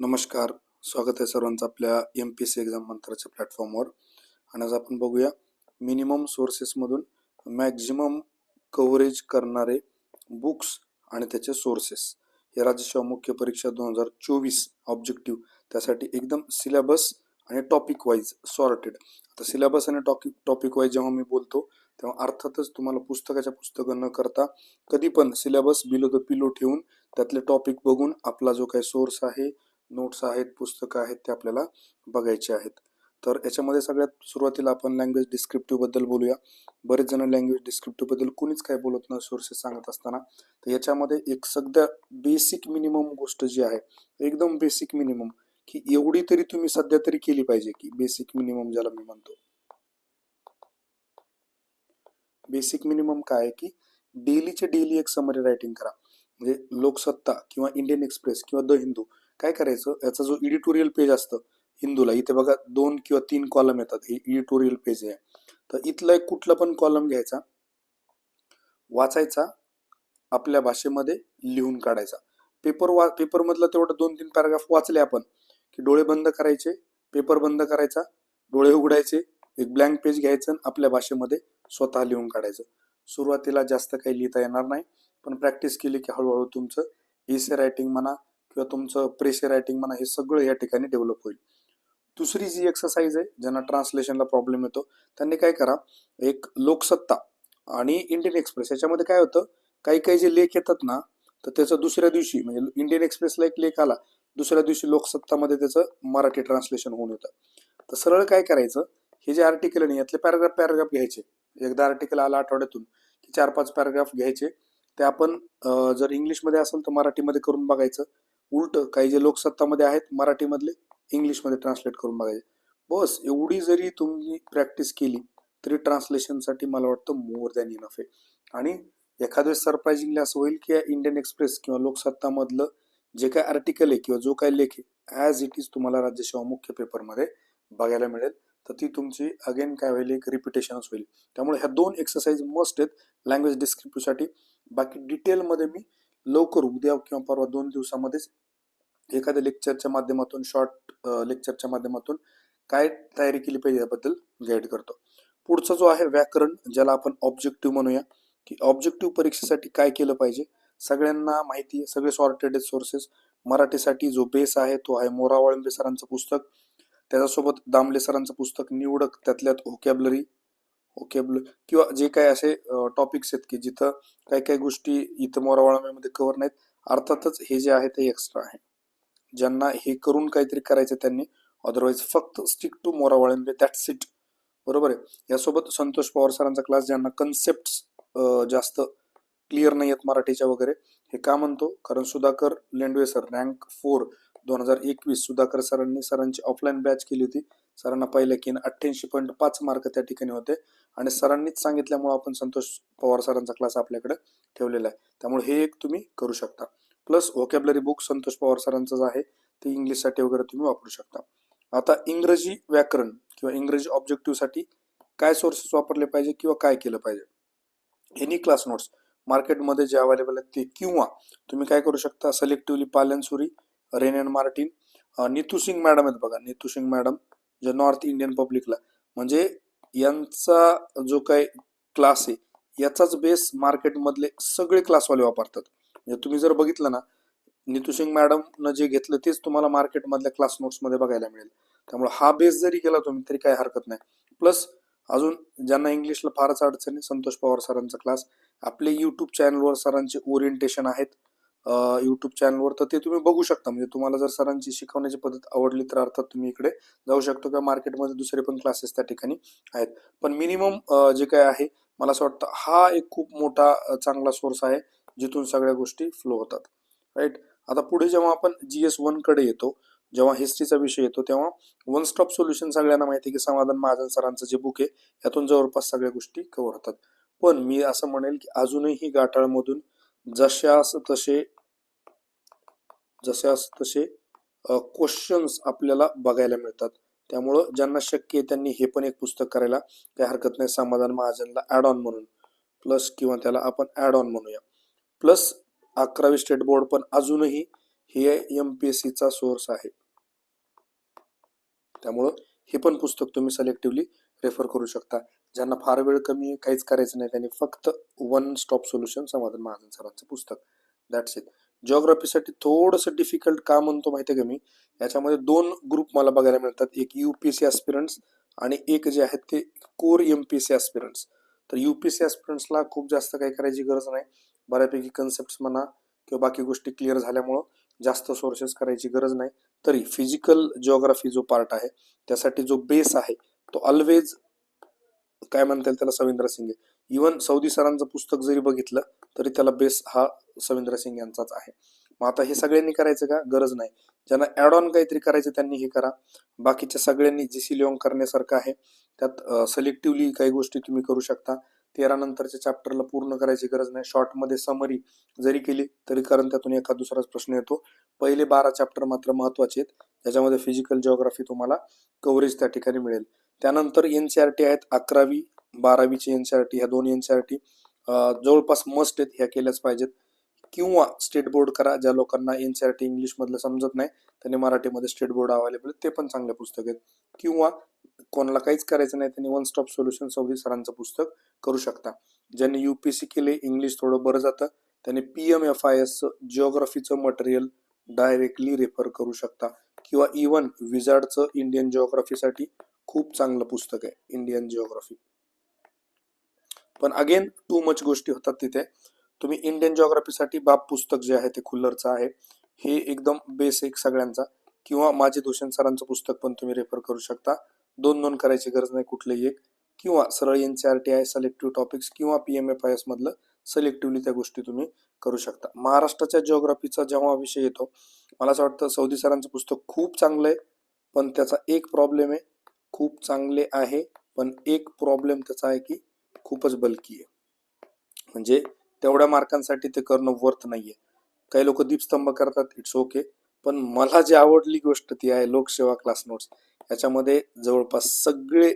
नमस्कार. स्वागत आहे सर्वांचं आपल्या एम पी सी एक्झाम मंत्राच्या प्लॅटफॉर्मवर आणि आज आपण बघूया मिनिमम सोर्सेसमधून मॅक्झिमम कव्हरेज करणारे बुक्स आणि त्याचे सोर्सेस हे राज्यसेवा मुख्य परीक्षा दोन हजार चोवीस ऑब्जेक्टिव्ह त्यासाठी एकदम सिलेबस आणि टॉपिक वाईज सॉर्टेड आता सिलेबस आणि टॉपिक टॉपिक वाईज जेव्हा मी बोलतो तेव्हा अर्थातच तुम्हाला पुस्तकाच्या पुस्तकं न करता कधी पण सिलेबस बिलो द पिलो ठेवून त्यातले टॉपिक बघून आपला जो काही सोर्स आहे नोट्स आहेत पुस्तकं आहेत ते आपल्याला बघायचे आहेत. तर याच्यामध्ये सगळ्यात सुरुवातीला आपण लँग्वेज डिस्क्रिप्टिव्हबद्दल बोलूया. बरेच जण लँग्वेज डिस्क्रिप्टिव्हबद्दल कुणीच काय बोलत नाही सोर्सेस सांगत असताना. तर याच्यामध्ये एक सध्या बेसिक मिनिमम गोष्ट जी आहे एकदम बेसिक मिनिमम की एवढी तरी तुम्ही सध्या तरी केली पाहिजे की बेसिक मिनिमम ज्याला मी म्हणतो. बेसिक मिनिमम काय आहे की डेलीचे डेली एक समरी रायटिंग करा. म्हणजे लोकसत्ता किंवा इंडियन एक्सप्रेस किंवा द हिंदू काय करायचं? याचा जो एडिटोरियल पेज असतं हिंदूला इथे बघा दोन किंवा तीन कॉलम येतात. हे एडिटोरियल पेज आहे. तर इथला एक कुठला पण कॉलम घ्यायचा वाचायचा आपल्या भाषेमध्ये लिहून काढायचा. पेपर वा पेपरमधलं तेवढं दोन तीन पॅराग्राफ वाचले आपण की डोळे बंद करायचे पेपर बंद करायचा डोळे उघडायचे एक ब्लँक पेज घ्यायचं आणि आपल्या भाषेमध्ये स्वतः लिहून काढायचं. सुरुवातीला जास्त काही लिहिता येणार नाही पण प्रॅक्टिस केली की हळूहळू तुमचं एसे रायटिंग म्हणा किंवा तुमचं प्रेशर रायटिंग म्हणा हे सगळं या ठिकाणी डेव्हलप होईल. दुसरी जी एक्सरसाइज आहे ज्यांना ट्रान्सलेशनला प्रॉब्लेम येतो त्यांनी काय करा एक लोकसत्ता आणि इंडियन एक्सप्रेस याच्यामध्ये काय होतं काही काही जे लेख येतात ना तर त्याचं दुसऱ्या दिवशी म्हणजे इंडियन एक्सप्रेसला एक लेख आला दुसऱ्या दिवशी लोकसत्तामध्ये त्याचं मराठी ट्रान्सलेशन होऊन येतं. तर सरळ काय करायचं हे जे आर्टिकल आहे यातले पॅराग्राफ पॅराग्राफ घ्यायचे. एकदा आर्टिकल आला आठवड्यातून की चार पाच पॅराग्राफ घ्यायचे. ते आपण जर इंग्लिशमध्ये असेल तर मराठीमध्ये करून बघायचं. उलट काही जे लोकसत्तामध्ये आहेत मराठीमधले इंग्लिशमध्ये ट्रान्सलेट करून बघायचे. बस एवढी जरी तुम्ही प्रॅक्टिस केली तरी ट्रान्सलेशनसाठी मला वाटतं मोर दॅन इनफ आहे. आणि एखाद्या वेळेस सरप्राइझिंगली असं होईल की इंडियन एक्सप्रेस किंवा लोकसत्तामधलं जे काय आर्टिकल आहे किंवा जो काय लेख आहे ॲज इट इज तुम्हाला राज्यसेवा मुख्य पेपरमध्ये बघायला मिळेल. तर ती तुमची अगेन काय होईल एक रिपिटेशनच होईल. त्यामुळे ह्या दोन एक्सरसाइज मस्ट आहेत. लँग्वेज डिस्क्रिप्टिव्हसाठी बाकी डिटेलमध्ये मी लवकर उद्या किंवा परवा दोन दिवसामध्येच एखाद्या लेक्चरच्या माध्यमातून शॉर्ट लेक्चरच्या माध्यमातून काय तयारी केली पाहिजे याबद्दल गाईड करतो. पुढचा जो आहे व्याकरण ज्याला आपण ऑब्जेक्टिव्ह म्हणूया की ऑब्जेक्टिव्ह परीक्षेसाठी काय केलं पाहिजे? सगळ्यांना माहिती आहे सगळे सॉर्टेड सोर्सेस मराठीसाठी जो बेस आहे तो आहे मोरावळंबे सरांचं पुस्तक. त्याच्यासोबत दामले सरांचं पुस्तक निवडक त्यातल्यात व्होकॅबलरी व्होकॅबल किंवा जे काही असे टॉपिक्स आहेत की जिथं काही काही गोष्टी इथं मोरा कव्हर नाहीत अर्थातच हे जे आहे ते एक्स्ट्रा आहे. ज्यांना हे करून काहीतरी करायचं त्यांनी अदरवाईज फक्त स्टिक टू मोरावळ दॅट्स इट बरोबर आहे? यासोबत संतोष पवार सरांचा क्लास ज्यांना कन्सेप्ट जास्त क्लिअर नाही आहेत मराठीच्या वगैरे हे का म्हणतो? कारण Sudhakar Lendwe sir rank four दोन हजार एकवीस सुधाकर सरांनी सरांची ऑफलाईन बॅच केली होती. सरांना पाहिलं की अठ्ठ्याऐंशी पॉईंट पाच मार्क त्या ठिकाणी होते. आणि सरांनीच सांगितल्यामुळे आपण संतोष पवार सरांचा क्लास आपल्याकडे ठेवलेला आहे. त्यामुळे हे एक तुम्ही करू शकता. Plus vocabulary book Santosh Pawar सरांचं जे आहे ते इंग्लिशसाठी वगैरे तुम्ही वापरू शकता. आता इंग्रजी व्याकरण किंवा इंग्रजी ऑब्जेक्टिव्हसाठी काय सोर्सेस वापरले पाहिजे किंवा काय केलं पाहिजे? एनी क्लास नोट्स मार्केटमध्ये जे अवेलेबल आहेत ते किंवा तुम्ही काय करू शकता? Selectively पालनसुरी Wren and Martin um, Neetu Singh madam आहेत बघा. नीतू सिंग मॅडम जे नॉर्थ इंडियन पब्लिकला. म्हणजे यांचा जो काही क्लास आहे याचाच बेस मार्केटमधले सगळे क्लासवाले वापरतात. म्हणजे तुम्ही जर बघितलं ना नीतू सिंग मॅडमनं जे घेतलं तेच तुम्हाला मार्केटमधल्या क्लास नोट्समध्ये बघायला मिळेल. त्यामुळे हा बेस जरी केला तुम्ही तरी काही हरकत नाही. प्लस अजून ज्यांना इंग्लिशला फारच अडचण आहे संतोष पवार सरांचा क्लास. आपले यूट्यूब चॅनलवर सरांचे ओरिएंटेशन आहेत. यूट्यूब चॅनलवर तर ते तुम्ही बघू शकता. म्हणजे तुम्हाला जर सरांची शिकवण्याची पद्धत आवडली तर अर्थात तुम्ही इकडे जाऊ शकतो किंवा मार्केटमध्ये दुसरे पण क्लासेस त्या ठिकाणी आहेत. पण मिनिमम जे काय आहे मला असं वाटतं हा एक खूप मोठा चांगला सोर्स आहे जिथून सगळ्या गोष्टी फ्लो होतात. राईट आता पुढे जेव्हा आपण जी एसकडे येतो जेव्हा हिस्ट्रीचा विषय येतो तेव्हा वन स्टॉप सोल्युशन सगळ्यांना माहिती आहे की समाधान महाजन सरांचं जे बुक आहे यातून जवळपास सगळ्या गोष्टी कव्हर होतात. पण मी असं म्हणेल की अजूनही गाठाळमधून जशास तसे जशास तसे क्वेश्चन्स आपल्याला बघायला मिळतात. त्यामुळं ज्यांना शक्य आहे त्यांनी हे पण एक पुस्तक करायला काही हरकत नाही. समाधान महाजनला ॲड ऑन म्हणून. प्लस किंवा त्याला आपण ॲड ऑन म्हणूया. प्लस अकरावी स्टेट बोर्ड पण अजूनही हे एम पी एस सीचा सोर्स आहे. त्यामुळं हे पण पुस्तक तुम्ही सलेक्टिव्हली रेफर करू शकता. ज्यांना फार वेळ कमी आहे काहीच करायचं नाही. त्यांनी फक्त वन स्टॉप सोल्युशन समाधान महाजन सरांचं पुस्तक. दॅट्स इट जिओग्राफीसाठी थोडंसं डिफिकल्ट का म्हणतो माहिती आहे का मी? याच्यामध्ये दोन ग्रुप मला बघायला मिळतात. एक U P S C aspirants आणि एक जे आहेत ते core M P S C aspirants तर यू पी एस सी ॲस्पिरंट्सला खूप जास्त काही करायची गरज नाही. बऱ्यापैकी कन्सेप्ट म्हणा किंवा बाकी गोष्टी क्लिअर झाल्यामुळं जास्त सोर्सेस करायची गरज नाही. तरी फिजिकल जिओग्राफी जो पार्ट आहे त्यासाठी जो बेस आहे तो ऑलवेज काय म्हणता येईल त्याला? सविंद्र सिंगे इवन सौदी सरांचं पुस्तक जरी बघितलं तरी त्याला बेस हा सविंद्र सिंग यांचाच आहे. मग आता हे सगळ्यांनी करायचं का? गरज नाही. ज्यांना ॲड ऑन काहीतरी करायचं त्यांनी हे करा. बाकीच्या सगळ्यांनी जी सी करण्यासारखं आहे त्यात सिलेक्टिव्हली काही गोष्टी तुम्ही करू शकता. तेरा नंतरच्या चॅप्टरला पूर्ण करायची गरज नाही. शॉर्टमध्ये समरी जरी केली तरी कारण त्यातून एखाद दुसराच प्रश्न येतो. पहिले बारा चॅप्टर मात्र महत्त्वाचे आहेत. त्याच्यामध्ये फिजिकल जिओग्राफी तुम्हाला कव्हरेज त्या ठिकाणी मिळेल. त्यानंतर एन सी आर टी आहेत अकरावी बारावीची एन सी आर टी ह्या दोन एन सी आर टी जवळपास मस्ट आहेत ह्या केल्याच पाहिजेत. किंवा स्टेट बोर्ड करा ज्या लोकांना एन सी आर टी इंग्लिशमधलं समजत नाही त्यांनी मराठीमध्ये स्टेट बोर्ड अवेलेबल ते पण चांगले पुस्तक आहेत. किंवा कोणाला काहीच करायचं नाही त्यांनी वन स्टॉप सोल्युशन सौदी सरांचं पुस्तक करू शकता. ज्यांनी यू पी सी केले इंग्लिश थोडं बरं जातं त्यांनी P M F I S जिओग्राफीचं material directly refer करू शकता. किंवा इवन विजार्डचं इंडियन जिओग्राफीसाठी खूप चांगलं पुस्तक आहे इंडियन जिओग्राफी पण अगेन टू मच गोष्टी होतात तिथे. तुम्ही इंडियन जिओग्राफीसाठी बाप पुस्तक जे आहे ते खुल्लरचं आहे. हे एकदम बेसिक सगळ्यांचा. किंवा माझे भूषण सरांचं पुस्तक पण तुम्ही रेफर करू शकता. दोन दोन करायची गरज नाही कुठलंही एक. किंवा सरळ N C R T I selective topics किंवा P M F I S मधलं सिलेक्टिव्हली त्या गोष्टी तुम्ही करू शकता. महाराष्ट्राच्या जिओग्राफीचा जेव्हा विषय येतो मला असं वाटतं सौदी सरांचं पुस्तक खूप चांगलं आहे. पण त्याचा एक प्रॉब्लेम आहे खूप चांगले आहे पण एक प्रॉब्लेम त्याचा आहे की खूपच बल्की आहे. म्हणजे तेवढ्या मार्कांसाठी ते करणं वर्थ नाहीये. काही लोक दीपस्तंभ करतात इट्स ओके पण मला जी आवडली गोष्ट ती आहे लोकसेवा क्लास नोट्स याच्यामध्ये जवळपास सगळे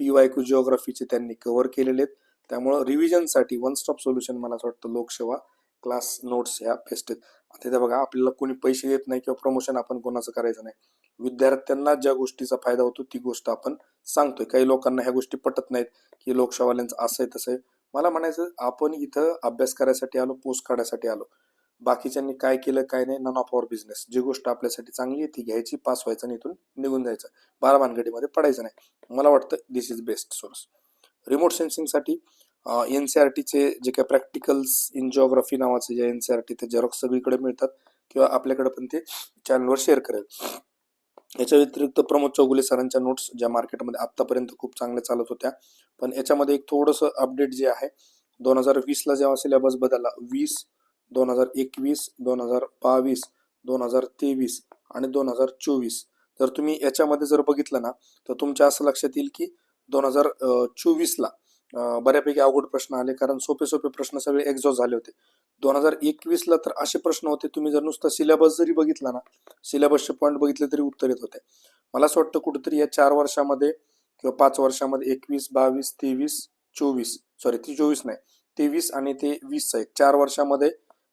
पी वाय क्यू जिओग्राफीचे त्यांनी कव्हर केलेले आहेत. त्यामुळं रिव्हिजनसाठी वन स्टॉप सोल्युशन मला असं वाटतं लोकसेवा क्लास नोट्स ह्या बेस्ट आहेत. आता इथे बघा आपल्याला कोणी पैसे देत नाही किंवा प्रमोशन आपण कोणाचं करायचं नाही. विद्यार्थ्यांना ज्या गोष्टीचा फायदा होतो ती गोष्ट आपण सांगतोय. काही लोकांना ह्या गोष्टी पटत नाहीत की लोकसेवाल्यांचं असं आहे तसं आहे. मला म्हणायचं आपण इथं अभ्यास करायसाठी आलो पोस्ट काढायसाठी आलो. बाकीच्यांनी काय केलं काय नाही नॉन ऑफ आवर बिझनेस जी गोष्ट आपल्यासाठी चांगली आहे ती घ्यायची पास व्हायचं आणि इथून निघून जायचं. बारा भानगडीमध्ये पडायचं नाही. मला वाटतं this is best source remote सेन्सिंगसाठी N C R टीचे जे काही प्रॅक्टिकल्स इन जिओग्राफी नावाचे जे एन सी आर टी ते जेरॉक्स सगळीकडे मिळतात किंवा आपल्याकडे पण ते चॅनलवर शेअर करेल. याच्या व्यतिरिक्त प्रमोद चौगुले सरांच्या नोट्स ज्या मार्केटमध्ये आत्तापर्यंत खूप चांगल्या चालत होत्या. पण याच्यामध्ये एक थोडंसं अपडेट जे आहे दोन हजार वीसला जेव्हा सिलेबस बदलला वीस दोन हजार एकवीस दोन हजार बावीस दोन हजार तेवीस आणि दोन हजार चोवीस. जर तुम्ही याच्यामध्ये जर बघितलं ना तर तुमच्या असं लक्षात येईल की दोन हजार चोवीसला बऱ्यापैकी अवघड प्रश्न आले कारण सोपे सोपे प्रश्न सगळे एक्झॉस्ट झाले होते. दोन हजार एकवीसला तर असे प्रश्न होते तुम्ही जर नुसता सिलेबस जरी बघितला ना सिलेबसचे पॉईंट बघितले तरी उत्तर येत होते. मला असं वाटतं कुठेतरी या चार वर्षामध्ये किंवा पाच वर्षामध्ये एकवीस बावीस तेवीस चोवीस सॉरी ती चोवीस नाही तेवीस आणि ते वीसचा एक चार वर्षामध्ये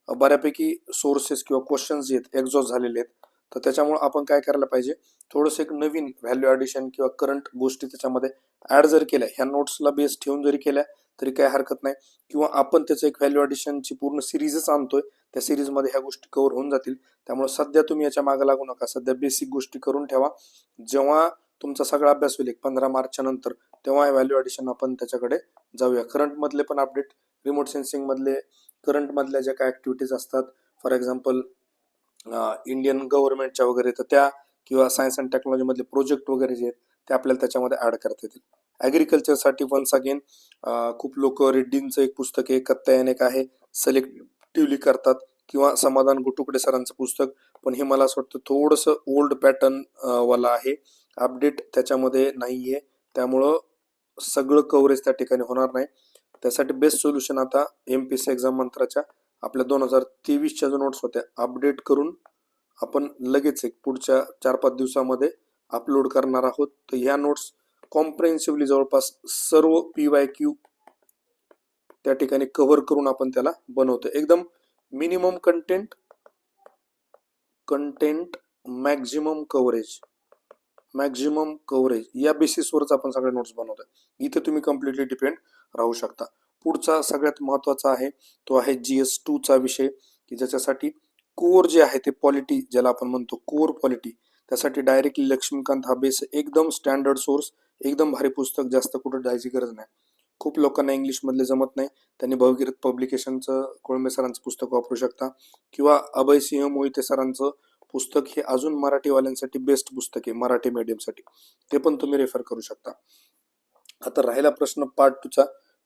बऱ्यापैकी सोर्सेस किंवा क्वेश्चन्स जे आहेत एक्झॉस्ट झालेले आहेत. तर त्याच्यामुळे आपण काय करायला पाहिजे? थोडंसं एक नवीन व्हॅल्यू ॲडिशन किंवा करंट गोष्टी त्याच्यामध्ये ॲड जर केल्या ह्या नोट्सला बेस ठेवून जरी केल्या तरी काय हरकत नाही. किंवा आपण त्याचं एक व्हॅल्यू ॲडिशनची पूर्ण सिरीजच आणतोय त्या सिरीजमध्ये ह्या गोष्टी कव्हर होऊन जातील. त्यामुळे सध्या तुम्ही याच्या मागे लागू नका. सध्या बेसिक गोष्टी करून ठेवा. जेव्हा तुमचा सगळा अभ्यास होईल एक पंधरा मार्चच्या नंतर तेव्हा व्हॅल्यू ॲडिशन आपण त्याच्याकडे जाऊया. करंटमधले पण अपडेट रिमोट सेन्सिंगमधले करंटमधल्या ज्या काय ॲक्टिव्हिटीज असतात फॉर एक्झाम्पल इंडियन गव्हर्नमेंटच्या वगैरे तर त्या किंवा सायन्स अँड टेक्नॉलॉजीमधले प्रोजेक्ट वगैरे जे आहेत ते आपल्याला त्याच्यामध्ये ॲड करता येतील. ॲग्रिकल्चरसाठी वन्स अगेन खूप लोक रेड्डींचं एक पुस्तक आहे कत्तायन एक आहे सिलेक्टिव्हली करतात किंवा समाधान गुटुकडे सरांचं पुस्तक पण हे मला असं वाटतं थोडंसं ओल्ड पॅटर्न वाला आहे. अपडेट त्याच्यामध्ये नाही आहे त्यामुळं सगळं कव्हरेज त्या ठिकाणी होणार नाही. त्यासाठी बेस्ट सोल्युशन आता एम पी सी एक्झाम मंत्राच्या आपल्या दोन हजार तेवीसच्या ज्या नोट्स होत्या अपडेट करून आपण लगेच एक पुढच्या चार पाच दिवसामध्ये अपलोड करणार आहोत. तर ह्या नोट्स कॉम्प्रेन्सिव्हली जवळपास सर्व पी वाय क्यू त्या ठिकाणी कव्हर करून आपण त्याला बनवतो. एकदम minimum content content maximum coverage maximum coverage या बेसिसवरच आपण सगळे नोट्स बनवतोय. इथे तुम्ही कम्प्लिटली डिपेंड राहू शकता. पुढचा सगळ्यात महत्त्वाचा आहे तो आहे जी एस टूचा विषय की ज्याच्यासाठी कोर जे आहे ते पॉलिटी ज्याला आपण म्हणतो कोर पॉलिटी त्यासाठी डायरेक्टली लक्ष्मीकांत हा बेस एकदम स्टँडर्ड सोर्स एकदम भारी पुस्तक जास्त कुठं जायची गरज नाही. खूप लोकांना इंग्लिशमधले जमत नाही त्यांनी भवगिरीत पब्लिकेशनचं कोळंबे सरांचं पुस्तक वापरू शकता किंवा अभय सिंह मोहिते सरांचं पुस्तक हे अजून मराठीवाल्यांसाठी बेस्ट पुस्तक आहे मराठी मीडियमसाठी ते पण तुम्ही रेफर करू शकता. आता राहिला प्रश्न पार्ट टूचा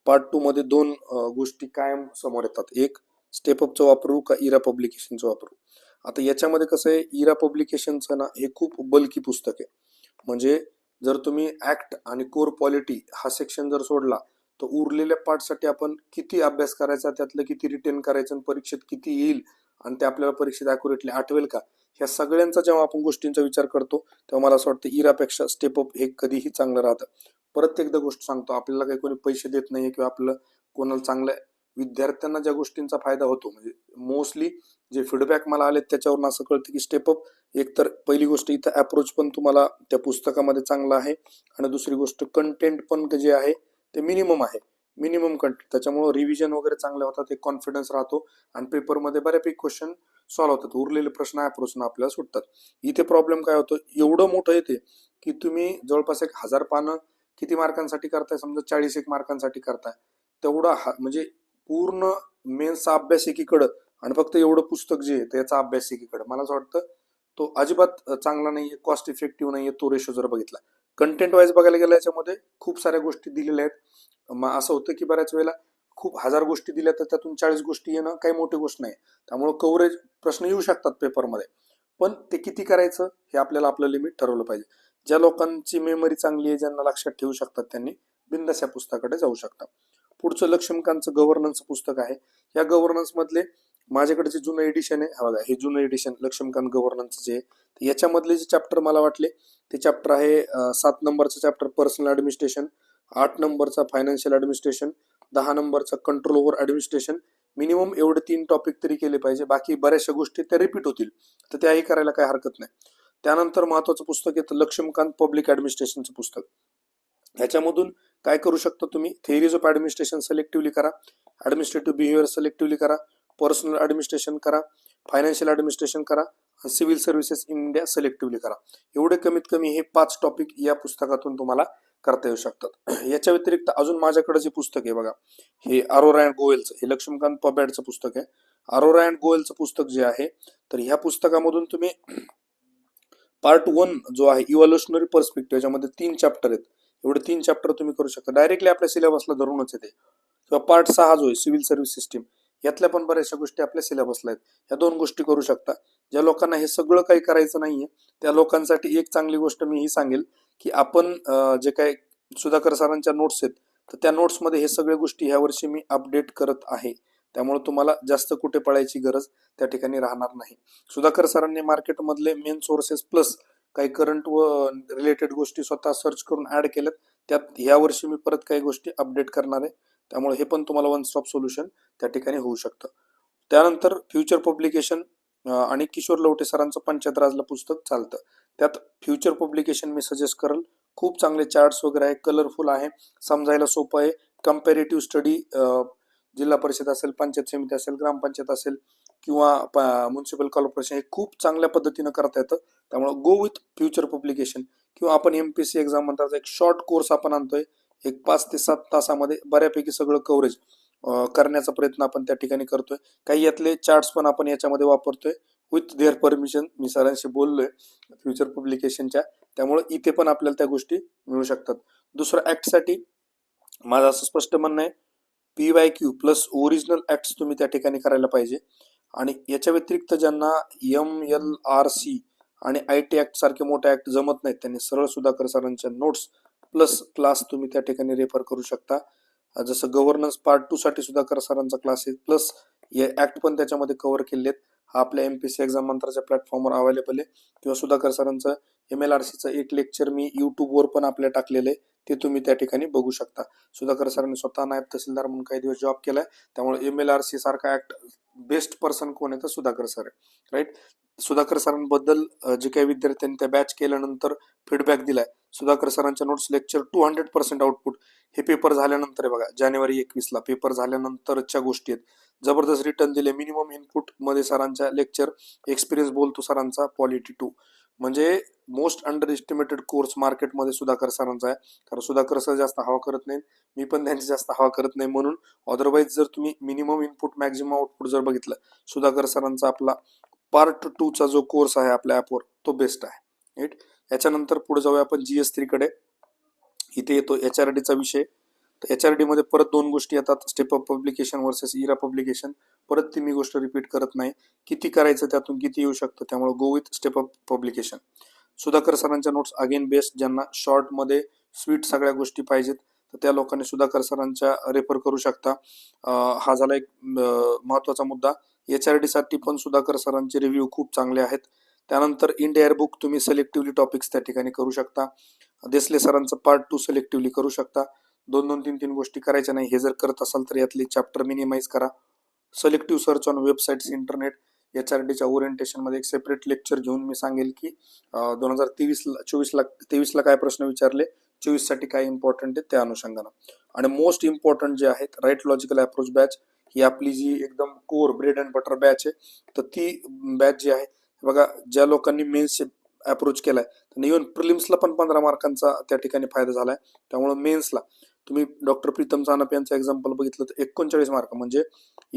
पार्ट टू मध्ये दोन गोष्टी कायम समोर येतात. एक स्टेप अपचं वापरू का इरा पब्लिकेशनचं वापरू? आता याच्यामध्ये कसं आहे इरा पब्लिकेशनचं ना हे खूप बल्की पुस्तक आहे. म्हणजे जर तुम्ही ऍक्ट आणि कोर पॉलिटी हा सेक्शन जर सोडला तर उरलेल्या पार्टसाठी आपण किती अभ्यास करायचा त्यातलं किती रिटेन करायचं आणि परीक्षेत किती येईल आणि ते आपल्याला परीक्षेत अॅक्युरेटली आठवेल का? ह्या सगळ्यांचा जेव्हा आपण गोष्टींचा विचार करतो तेव्हा मला असं वाटतं इरापेक्षा स्टेप अप हे कधीही चांगलं राहतं. परत एकदा गोष्ट सांगतो आपल्याला काही कोणी पैसे देत नाहीये किंवा आपलं कोणाला चांगलं विद्यार्थ्यांना ज्या गोष्टींचा फायदा होतो म्हणजे मोस्टली जे फीडबॅक मला आले त्याच्यावरून असं कळतं की स्टेप अप एक तर पहिली गोष्ट इथं अप्रोच पण तुम्हाला त्या पुस्तकामध्ये चांगला आहे आणि दुसरी गोष्ट कंटेंट पण जे आहे ते मिनिमम आहे. मिनिमम कंटेंट त्याच्यामुळं रिव्हिजन वगैरे चांगले होतात एक कॉन्फिडन्स राहतो आणि पेपरमध्ये बऱ्यापैकी क्वेश्चन सॉल्व्ह होतात. उरलेले प्रश्न अप्रोचनं आपल्याला सुटतात. इथे प्रॉब्लेम काय होतो? एवढं मोठं येते की तुम्ही जवळपास एक हजार पानं किती मार्कांसाठी करताय? समजा चाळीस एक मार्कांसाठी करताय. तेवढा हा म्हणजे पूर्ण मेन्सचा अभ्यास एकीकडं आणि फक्त एवढं पुस्तक जे आहे त्याचा अभ्यास एकीकडं. मला असं वाटतं तो अजिबात चांगला नाहीये कॉस्ट इफेक्टिव्ह नाहीये तो रेशो जर बघितला. कंटेंट वाईज बघायला गेलं याच्यामध्ये खूप साऱ्या गोष्टी दिलेल्या आहेत. मग असं होतं की बऱ्याच वेळेला खूप हजार गोष्टी दिल्या तर त्यातून चाळीस गोष्टी येणं काही मोठी गोष्ट नाही. त्यामुळे कव्हरेज प्रश्न येऊ शकतात पेपरमध्ये पण ते किती करायचं हे आपल्याला आपलं लिमिट ठरवलं पाहिजे. ज्या लोकांची मेमरी चांगली आहे ज्यांना लक्षात ठेवू शकतात त्यांनी बिंदास या पुस्तकाकडे जाऊ शकता. पुढचं लक्ष्मीकांतचं गव्हर्नन्स पुस्तक आहे. या गव्हर्नन्स मधले माझ्याकडे जे जुनं एडिशन आहे. बघा हे जुनं एडिशन लक्ष्मीकांत गव्हर्नन्स जे आहे याच्यामधले जे चॅप्टर मला वाटले ते चॅप्टर आहे सात नंबरचं चॅप्टर पर्सनल ऍडमिनिस्ट्रेशन आठ नंबरचा फायनान्शियल ऍडमिनिस्ट्रेशन दहा नंबरचा कंट्रोल ओव्हर ऍडमिनिस्ट्रेशन मिनिमम एवढे तीन टॉपिक तरी केले पाहिजे. बाकी बऱ्याचशा गोष्टी त्या रिपीट होतील. तर त्याही करायला काही हरकत नाही. त्यानंतर महत्वाचं पुस्तक येतं लक्ष्मीकांत पब्लिक ऍडमिनिस्ट्रेशनचं पुस्तक. ह्याच्यामधून काय करू शकता तुम्ही? थेअरीज ऑफ ऍडमिनिस्ट्रेशन सिलेक्टिव्हली करा. ऍडमिनिस्ट्रेटिव्ह बिहेवियर सिलेक्टिव्हली करा. पर्सनल ऍडमिनिस्ट्रेशन करा. फायनान्शियल ऍडमिनिस्ट्रेशन करा. Civil services in India selectively करा. एवढे कमीत कमी हे पाच टॉपिक या पुस्तकातून तुम्हाला करता येऊ शकतात. याच्या व्यतिरिक्त अजून माझ्याकडे जे पुस्तक आहे बघा हे अरोरा अँड गोयलचं हे लक्ष्मीकांत पबॅडचं पुस्तक आहे. अरोरा अँड गोयलचं पुस्तक जे आहे तर ह्या पुस्तकामधून तुम्ही पार्ट वन जो आहे इव्हॉल्युशनरी पर्स्पेक्टिव्ह याच्यामध्ये तीन चॅप्टर आहेत. एवढे तीन चॅप्टर तुम्ही करू शकता. डायरेक्टली आपल्या सिलेबसला धरूनच येते. किंवा पार्ट सहा जो आहे सिव्हिल सर्व्हिस सिस्टीम यातल्या पण बऱ्याचशा गोष्टी आपल्या सिलेबसला आहेत. ह्या दोन गोष्टी करू शकता. ज्या लोकांना हे सगळं काही करायचं नाहीये त्या लोकांसाठी एक चांगली गोष्ट मी ही सांगेल की आपण जे काही सुधाकर सरांच्या नोट्स आहेत तर त्या नोट्समध्ये हे सगळ्या गोष्टी ह्या वर्षी मी अपडेट करत आहे. त्यामुळे तुम्हाला जास्त कुठे पळायची गरज त्या ठिकाणी राहणार नाही. सुधाकर सरांनी मार्केटमधले मेन सोर्सेस प्लस काही करंट व रिलेटेड गोष्टी स्वतः सर्च करून ऍड केल्यात. त्यात ह्या वर्षी मी परत काही गोष्टी अपडेट करणार आहे. त्यामुळे हे पण तुम्हाला वन स्टॉप सोल्युशन त्या ठिकाणी होऊ शकतं. त्यानंतर फ्युचर पब्लिकेशन आणि किशोर लवटे सरांचं पंचायत राजला पुस्तक चालतं. त्यात फ्युचर पब्लिकेशन मी सजेस्ट करेल. खूप चांगले चार्ट्स वगैरे आहे कलरफुल आहे समजायला सोपं आहे. कम्पॅरेटिव्ह स्टडी जिल्हा परिषद असेल पंचायत समिती असेल ग्रामपंचायत असेल किंवा म्युन्सिपल कॉर्पोरेशन हे खूप चांगल्या पद्धतीनं करता येतं. त्यामुळे गो विथ फ्युचर पब्लिकेशन किंवा आपण एम पी सी एक्झाम म्हणतात एक शॉर्ट कोर्स आपण आणतोय. एक पाच ते सात तासामध्ये बऱ्यापैकी सगळं कव्हरेज करण्याचा प्रयत्न आपण त्या ठिकाणी करतोय. काही यातले चार्ट्स पण आपण याच्यामध्ये वापरतोय. विथ देअर परमिशन मी सरांशी बोललोय फ्युचर पब्लिकेशनच्या त्यामुळे इथे पण आपल्याला त्या गोष्टी मिळू शकतात. दुसरं ऍक्टसाठी माझं असं स्पष्ट म्हणणं आहे P Y Q plus original acts तुम्ही त्या ठिकाणी करायला पाहिजे. आणि याच्या व्यतिरिक्त ज्यांना एम एल आर सी आणि आय टी ॲक्ट सारखे मोठे ऍक्ट जमत नाहीत त्यांनी सरळ सुधाकर सरांच्या नोट्स प्लस क्लास तुम्ही त्या ठिकाणी रेफर करू शकता. जसं गव्हर्नन्स पार्ट टू साठी सुधाकर सरांचा क्लास आहे प्लस हे ॲक्ट पण त्याच्यामध्ये कव्हर केले आहेत. हा आपल्या एम पी सी एक्झाम मंत्राच्या प्लॅटफॉर्मवर अवेलेबल आहे. किंवा सुधाकर सरांचं एम एल आर सीचं एक लेक्चर मी युट्यूबवर पण आपल्या टाकलेलं आहे. ते तुम्ही त्या ठिकाणी बघू शकता. सुधाकर सरांनी स्वतः नायब तहसीलदार म्हणून काही दिवस जॉब केलाय. त्यामुळे एम एल आर सी सारखा ऍक्ट बेस्ट पर्सन कोण आहे तर सुधाकर सर आहे. राईट सुधाकर सरांबद्दल जे काही विद्यार्थ्यांनी त्या बॅच केल्यानंतर फीडबॅक दिलाय. सुधाकर सरांच्या notes lecture two hundred percent output हे पेपर झाल्यानंतर आहे बघा जानेवारी एकवीसला पेपर झाल्यानंतरच्या गोष्टी आहेत. जबरदस्त रिटर्न दिले मिनिमम इनपुटमध्ये सरांच्या लेक्चर एक्सपिरियन्स बोलतो सरांचा पॉलिटी टू म्हणजे मोस्ट अंडर एस्टिमेटेड कोर्स मार्केटमध्ये सुधाकर सरांचा आहे. कारण सुधाकर सर जास्त हवा करत नाहीत. मी पण त्यांची जास्त हवा करत नाही म्हणून अदरवाईज जर तुम्ही मिनिमम इनपुट मॅक्झिमम आउटपुट जर बघितलं सुधाकर सरांचा आपला पार्ट टूचा जो कोर्स आहे आपल्या ॲपवर तो बेस्ट आहे. राईट याच्यानंतर पुढे जाऊया आपण जी एस थ्रीकडे इथे येतो एच आर डीचा विषय. तर एच आर डीमध्ये परत दोन गोष्टी येतात. Step up publication versus Era publication परत ती मी गोष्ट रिपीट करत नाही. किती करायचं त्यातून किती येऊ शकतं? त्यामुळे go with step up publication Sudhakar सरांच्या नोट्स अगेन बेस्ट ज्यांना शॉर्टमध्ये स्वीट सगळ्या गोष्टी पाहिजेत तर त्या लोकांनी सुधाकर सरांच्या रेफर करू शकता. हा झाला एक महत्त्वाचा महत्त्वाचा मुद्दा. एच आरसाठी पण सुधाकर सरांचे रिव्ह्यू खूप चांगले आहेत. त्यानंतर इंडिया बुक तुम्ही सिलेक्टिव्हली टॉपिक्स त्या ठिकाणी करू शकता. देसले सरांचं पार्ट टू सिलेक्टिव्हली करू शकता. दोन दोन तीन तीन गोष्टी करायच्या नाही. हे जर करत असाल तर यातली चॅप्टर मिनिमाइज करा. Selective search on websites internet H R डीच्या ओरिएंटेशनमध्ये एक सेपरेट लेक्चर घेऊन मी सांगेल की दोन हजार तेवीसला चोवीसला तेवीसला काय प्रश्न विचारले? चोवीससाठी काय इम्पॉर्टंट आहे त्या अनुषंगानं. आणि मोस्ट इम्पॉर्टंट जे आहेत राईट लॉजिकल अप्रोच बॅच ही आपली जी एकदम core bread and butter batch आहे तर ती बॅच जी आहे बघा ज्या लोकांनी मेन्सचे अप्रोच केलाय तर इव्हन प्रिलिम्सला पण पंधरा मार्कांचा त्या ठिकाणी फायदा झालाय. त्यामुळे मेन्सला तुम्ही डॉक्टर प्रीतम सानप यांचं एक्झाम्पल बघितलं तर एकोणचाळीस मार्क म्हणजे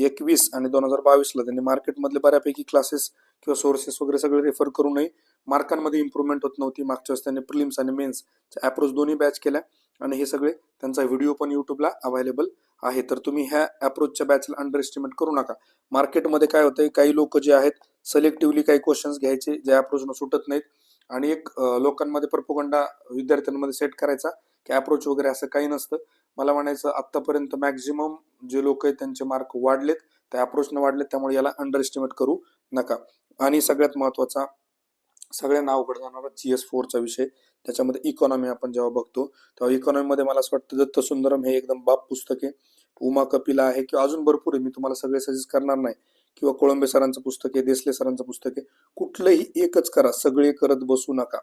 एकवीस आणि दोन हजार बावीसला त्यांनी मार्केटमधले बऱ्यापैकी क्लासेस किंवा सोर्सेस वगैरे सगळे रेफर करूनही मार्कांमध्ये इम्प्रूव्हमेंट होत नव्हती. मागच्या वेळेस त्यांनी प्रिलिम्स आणि मेन्स अप्रोच दोन्ही बॅच केल्या आणि हे सगळे त्यांचा व्हिडिओ पण युट्यूबला अवेलेबल आहे. तर तुम्ही ह्या अप्रोचच्या बॅचला अंडर एस्टिमेट करू नका. मार्केटमध्ये काय होतंय? काही लोक जे आहेत सलेक्टिव्हली काही क्वेश्चन्स घ्यायचे जे अप्रोचनं सुटत नाहीत. आणि एक लोकांमध्ये प्रपोगंडा विद्यार्थ्यांमध्ये सेट करायचा. की अप्रोच वगैरे असं काही नसतं. मला म्हणायचं आत्तापर्यंत मॅक्झिमम जे लोक आहेत त्यांचे मार्क वाढलेत त्या अप्रोचनं वाढलेत त्यामुळे याला अंडर एस्टिमेट करू नका. आणि सगळ्यात महत्त्वाचा सगळ्यांना अवघड जाणारा जी एस फोरचा विषय त्याच्यामध्ये इकॉनॉमी आपण जेव्हा बघतो तेव्हा इकॉनॉमीमध्ये मला असं वाटतं दत्त सुंदरम हे एकदम बाप पुस्तक आहे. उमा कपिला आहे किंवा अजून भरपूर आहे मी तुम्हाला सगळे सजेस्ट करणार नाही. किंवा कोळंबे सरांचं पुस्तक आहे देसले सरांचं पुस्तक आहे. कुठलंही एकच करा सगळे करत बसू नका.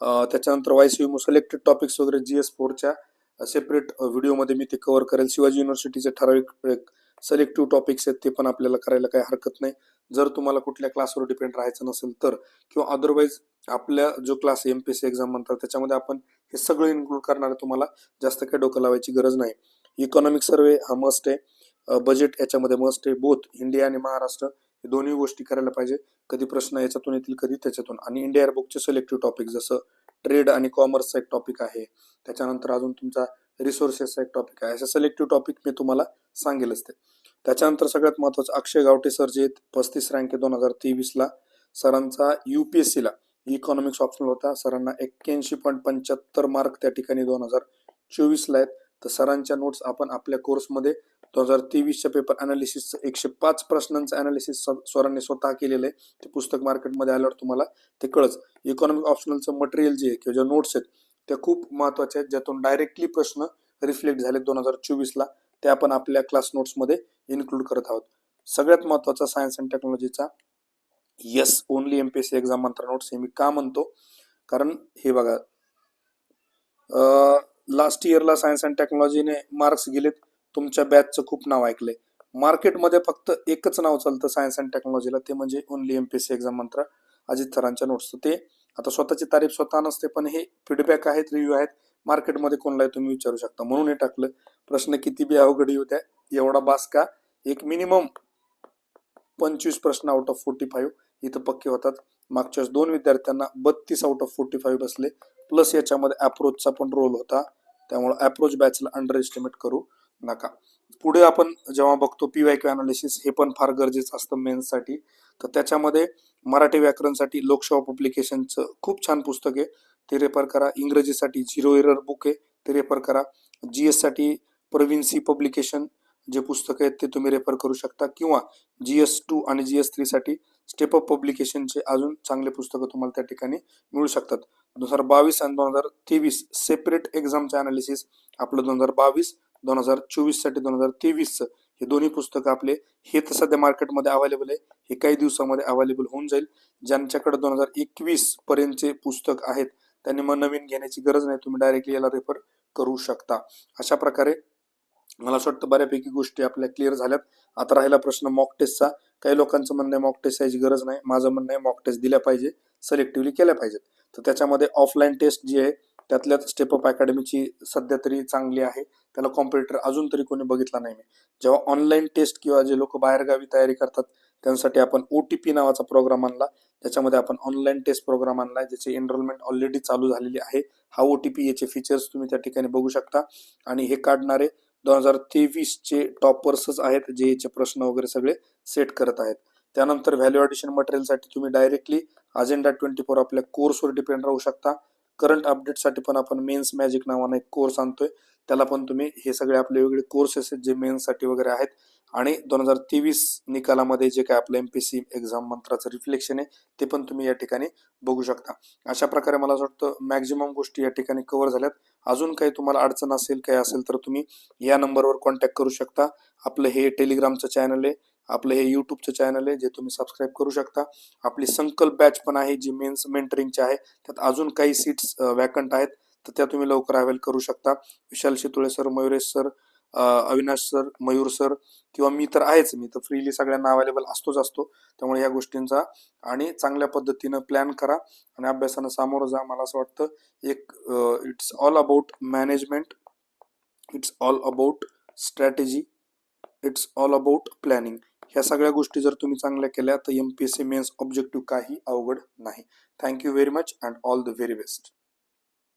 त्याच्यानंतर वायस यू सिलेक्टेड टॉपिक्स वगैरे जी एस फोरच्या सेपरेट व्हिडिओमध्ये मी ते कव्हर करेल. शिवाजी युनिव्हर्सिटीचे ठराविक सिलेक्टिव्ह टॉपिक्स आहेत ते पण आपल्याला करायला काही हरकत नाही. जर तुम्हाला कुठल्या क्लासवर डिपेंड राहायचं नसेल तर किंवा अदरवाईज आपल्या जो class M P S C exam म्हणतात त्याच्यामध्ये आपण हे सगळं इन्क्लूड करणार तुम्हाला जास्त काही डोकं लावायची गरज नाही. इकॉनॉमिक सर्वे हा मस्ट आहे. बजेट याच्यामध्ये मस्ट आहे. बोथ इंडिया आणि महाराष्ट्र हे दोन्ही गोष्टी करायला पाहिजे. कधी प्रश्न याच्यातून येतील कधी त्याच्यातून. आणि इंडिया बुकचे सिलेक्टिव्ह टॉपिक जसं ट्रेड आणि कॉमर्सचा एक टॉपिक आहे. त्याच्यानंतर अजून तुमचा रिसोर्सेसचा एक टॉपिक आहे. असे सिलेक्टिव्ह टॉपिक मी तुम्हाला सांगेलच ते. त्याच्यानंतर सगळ्यात महत्वाचं अक्षय गावटे सर जे आहेत पस्तीस रँक आहे दोन हजार तेवीसला सरांचा युपीएससीला इकॉनॉमिक्स ऑप्शनल होता. सरांना एक्क्याऐंशी पॉईंट पंच्याहत्तर मार्क त्या ठिकाणी दोन हजार चोवीसला आहेत. तर सरांच्या नोट्स आपण आपल्या कोर्समध्ये दोन हजार तेवीसच्या पेपर अनालिसिसचं एकशे पाच प्रश्नांचं अनालिसिस सरांनी स्वतः केलेलं आहे. ते पुस्तक मार्केटमध्ये आल्यावर तुम्हाला ते कळच इकॉनॉमिक ऑप्शनलचं मटेरियल जे आहे किंवा ज्या नोट्स आहेत त्या खूप महत्त्वाच्या आहेत ज्यातून डायरेक्टली प्रश्न रिफ्लेक्ट झाले दोन हजार चोवीसला. ते आपण आपल्या क्लास नोट्समध्ये इन्क्लूड करत आहोत. सगळ्यात महत्त्वाचा सायन्स अँड टेक्नॉलॉजीचा yes only M P S C exam Mantra notes हे मी का म्हणतो? कारण हे बघा लास्ट इयरला सायन्स अँड टेक्नॉलॉजीने मार्क्स गेलेत. तुमच्या बॅचचं खूप नाव ऐकलंय. मार्केटमध्ये फक्त एकच नाव चालतं सायन्स अँड टेक्नॉलॉजीला ते म्हणजे only M P S C exam Mantra. Ajit सरांच्या नोट्स ते. आता स्वतःची तारीफ स्वतः नसते पण हे फीडबॅक आहेत रिव्ह्यू आहेत. मार्केटमध्ये कोणलाही तुम्ही विचारू शकता. म्हणून हे टाकलं. प्रश्न किती बी अवघड येऊ द्या एवढा बास का? एक मिनिमम पंचवीस प्रश्न आउट ऑफ फोर्टी फाईव्ह इथं पक्के होतात. मागच्या वेळेस दोन विद्यार्थ्यांना बत्तीस आउट ऑफ फोर्टी फाईव्ह बसले. प्लस याच्यामध्ये अप्रोचचा पण रोल होता. त्यामुळे अप्रोच बॅचला अंडर एस्टिमेट करू नका. पुढे आपण जेव्हा बघतो पी वाय क्यू अनालिसिस हे पण फार गरजेचं असतं मेन्ससाठी तर त्याच्यामध्ये मराठी व्याकरणसाठी लोकशाह पब्लिकेशनचं खूप छान पुस्तक आहे. ते रेफर करा. इंग्रजीसाठी झिरो एरर बुक आहे. ते रेफर करा. जी एससाठी प्रवीण सी पब्लिकेशन जे पुस्तक आहेत ते तुम्ही रेफर करू शकता. किंवा जी एस टू आणि जी एस थ्रीसाठी स्टेप अप पब्लिकेशनचे अजून चांगले पुस्तकं तुम्हाला त्या ठिकाणी मिळू शकतात. दोन हजार बावीस आणि दोन हजार तेवीस सेपरेट एक्झामचे अनालिसिस आपलं दोन हजार बावीस दोन हजार चोवीससाठी दोन हजार तेवीसचं हे दोन्ही पुस्तकं आपले हे तर सध्या मार्केटमध्ये अवेलेबल आहे. हे काही दिवसामध्ये अवेलेबल होऊन जाईल. ज्यांच्याकडे दोन हजार एकवीस पर्यंतचे पुस्तक आहेत त्यांनी मग नवीन घेण्याची गरज नाही. तुम्ही डायरेक्टली याला रेफर करू शकता. अशा प्रकारे मला असं वाटतं बऱ्यापैकी गोष्टी आपल्या क्लिअर झाल्यात. आता राहिला प्रश्न मॉक टेस्टचा काही लोकांचं म्हणणं आहे मॉक टेस्ट याची गरज नाही. माझं म्हणणं आहे मॉक टेस्ट दिल्या पाहिजे सिलेक्टिव्हली केल्या पाहिजेत. तर त्याच्यामध्ये ऑफलाईन टेस्ट जी आहे त्यातल्या स्टेप अप अकॅडमीची सध्या तरी चांगली आहे. त्याला कॉम्पिटिटर अजून तरी कोणी बघितला नाही मी जेव्हा ऑनलाईन टेस्ट किंवा जे लोक बाहेरगावी तयारी करतात त्यांसाठी आपण ओ टी पी नावाचा प्रोग्राम आणला. त्याच्यामध्ये आपण ऑनलाईन टेस्ट प्रोग्राम आणला ज्याची एनरोलमेंट ऑलरेडी चालू झालेली आहे. हा ओ टी पी याचे फीचर्स तुम्ही त्या ठिकाणी बघू शकता. आणि हे काढणारे दोन हजार तेवीसचे टॉपर्सच आहेत जे याचे प्रश्न वगैरे सगळे सेट करत आहेत. त्यानंतर व्हॅल्यू ॲडिशन मटेरियलसाठी तुम्ही डायरेक्टली अजेंडा ट्वेंटी फोर आपल्या कोर्सवर डिपेंड राहू शकता. करंट अपडेटसाठी पण आपण मेन्स मॅजिक नावाने एक कोर्स आणतोय. त्याला पण तुम्ही हे सगळे आपले वेगळे कोर्सेस आहेत जे मेन्ससाठी वगैरे आहेत. आणि दोन हजार तेवीस निकालामध्ये जे काय आपलं एम पी सी एक्झाम मंत्राचं रिफ्लेक्शन आहे ते पण तुम्ही या ठिकाणी बघू शकता. अशा प्रकारे मला असं वाटतं मॅक्झिमम गोष्टी या ठिकाणी कव्हर झाल्यात. अजून काही तुम्हाला अडचण असेल काही असेल तर तुम्ही या नंबरवर कॉन्टॅक्ट करू शकता. आपलं हे टेलिग्रामचं चॅनल आहे आपलं हे यूट्यूबचं चॅनल आहे जे तुम्ही सबस्क्राईब करू शकता. आपली संकल्प बॅच पण आहे जी मेन्स मेंटरिंगची आहे. त्यात अजून काही सीट्स वॅकंट आहेत तर त्या तुम्ही लवकर अवेल करू शकता. Vishal Shitule sir Mayuresh sir Avinash sir Mayur sir किंवा मी तर आहेच. मी तर फ्रीली सगळ्यांना अवेलेबल असतोच असतो. त्यामुळे या गोष्टींचा आणि चांगल्या पद्धतीनं प्लॅन करा आणि अभ्यासानं सामोरं जा. मला असं वाटतं एक it's all about management it's all about strategy it's all about planning ह्या सगळ्या गोष्टी जर तुम्ही चांगल्या केल्या तर M P S C mains objective काही अवघड नाही. Thank you very much and all the very best